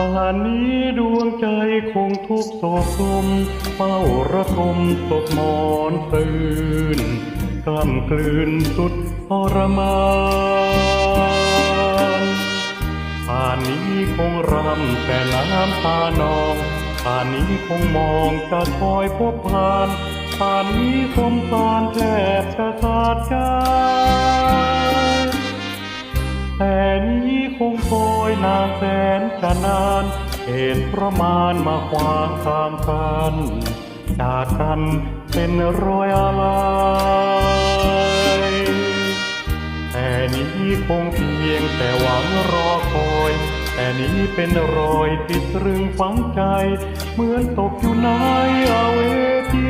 ป่านนี้ดวงใจคงทุกข์โศกสมเฝ้าระทมตกหมอนตื่นกล้ำกลืนสุดทรมานป่านนี้คงรำแต่น้ำตานองป่านนี้คงมองจะคอยพบผ่านป่านนี้สมสารแทบจะขาดใจ จะนานเหตุประมาณมาขวางทางกันจากกันเป็นรอยอะไรแต่นี้คงเพียงแต่หวังรอคอย แต่นี้เป็นรอยติดตรึงฝังใจ เหมือนตกอยู่ในอเวจี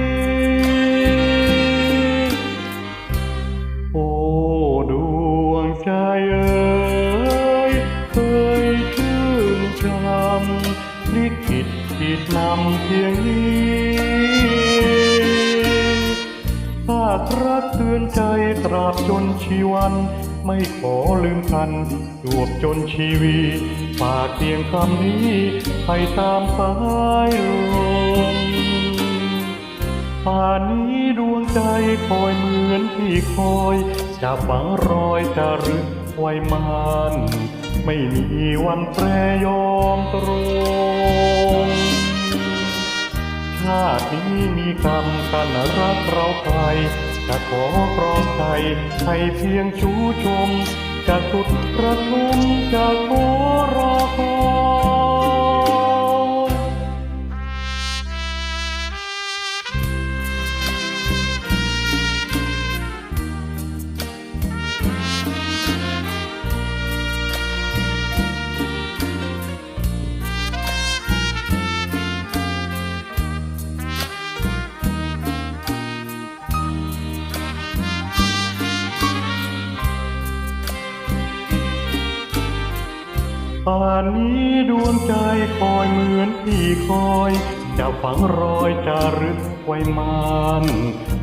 โอ้ดวงใจเอ๋ ดนำเพียงนี้ถ้ารักเตือนใจตราบจนชีวัน ไม่ขอลืมกันจวบจนชีวีฝากเพียงคำนี้ไปตามสายลมป่านนี้ดวงใจคอยเหมือนที่คอย จะฝังรอยจะรึกไว้มัน ไม่มีวันแปรยอมตรงาตินี้มีกรรมกันรักเราไปจะขอครองใจให้เพียงชูชม จะสุดประทุมจะขอรอคอย ป่านนี้ดวงใจคอยเหมือนที่คอย จะฝังรอยจารึกไว้มัน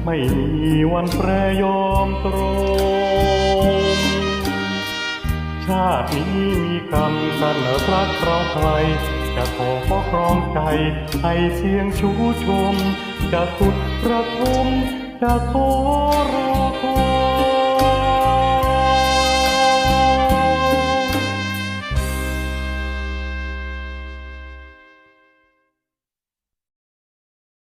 ไม่มีวันแปรยอมตรง ชาตินี้มีกรรมกันรักเราใคร จะขอครองใจให้เสียงชูชม จะสุดประทมจะขอรอคอย